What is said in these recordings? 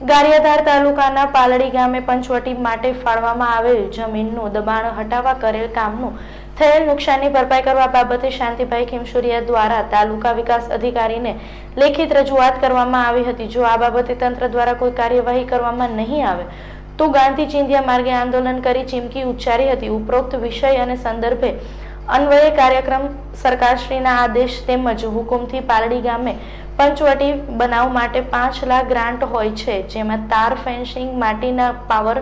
ગારિયાધાર તાલુકાના પાલડી ગામે પંચવટી માટે ફાળવામાં આવેલ જમીનનું દબાણ હટાવવા કરેલ કામનું થયેલ નુકસાનની ભરપાઈ કરવા બાબતે શાંતિભાઈ ખીમસુરિયા દ્વારા તાલુકા વિકાસ અધિકારીને લેખિત રજૂઆત કરવામાં આવી હતી. જો આ બાબતે તંત્ર દ્વારા કોઈ કાર્યવાહી કરવામાં નહીં આવે, તો ગાંધી ચિંધ્યા માર્ગે આંદોલન કરી ચીમકી ઉચ્ચારી હતી. ઉપરોક્ત વિષય અને સંદર્ભે અન્વયે કાર્યક્રમ સરકારશ્રીના આદેશ તેમજ હુકુમથી પાલડી ગામે પંચવટી બનાવ માટે પાંચ લાખ ગ્રાન્ટ હોય છે, જેમાં તાર ફેન્સિંગ, માટીના પાવર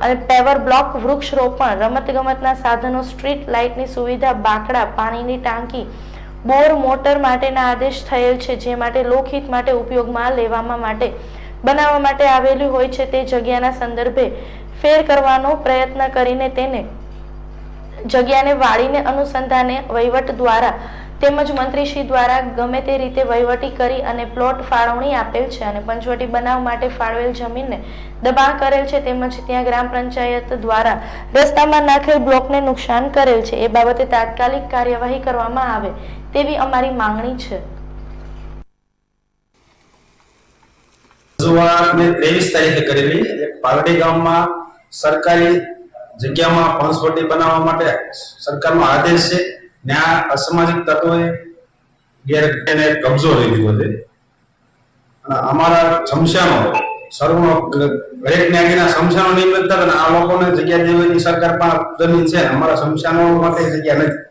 અને પેવર બ્લોક, વૃક્ષરોપણ, રમતગમતના સાધનો, સ્ટ્રીટ લાઇટની સુવિધા, બાકડા, પાણીની ટાંકી, બોર મોટર માટેના આદેશ થયેલ છે, જે માટે લોકહિત માટે ઉપયોગમાં લેવામાં માટે બનાવવા માટે આવેલી હોય છે, તે જગ્યાના સંદર્ભે ફેર કરવાનો પ્રયત્ન કરીને તેને જગ્યાને વાળીને અનુસંધાને વહીવટ દ્વારા તેમજ મંત્રીશ્રી દ્વારા ગમે તે રીતે વહીવટી કરી અને પ્લોટ ફાળવણી આપેલ છે અને પંચવટી બનાવ માટે ફાળવેલ જમીનને દબાણ કરેલ છે, તેમજ ત્યાં ગ્રામ પંચાયત દ્વારા રસ્તામાં નાખેલ બ્લોકને નુકસાન કરેલ છે, એ બાબતે તાત્કાલિક કાર્યવાહી કરવામાં આવે તેવી અમારી માંગણી છે. ત્રેવીસ તારીખે કરેલી. પાલડી ગામમાં સરકારી જગ્યામાં પંચવટી બનાવવા માટે સરકારનો આદેશ છે. ને આ અસામાજિક તત્વોએ ગેર એને કબજો લઈ લીધો છે અમારા શમશાનો સર્વનો દરેક જ્ઞાતિના શમશાનો નિયમિત આ લોકોને જગ્યા દેવાની સરકાર પણ જમીન છે અમારા શમશાનો માટે જગ્યા નથી.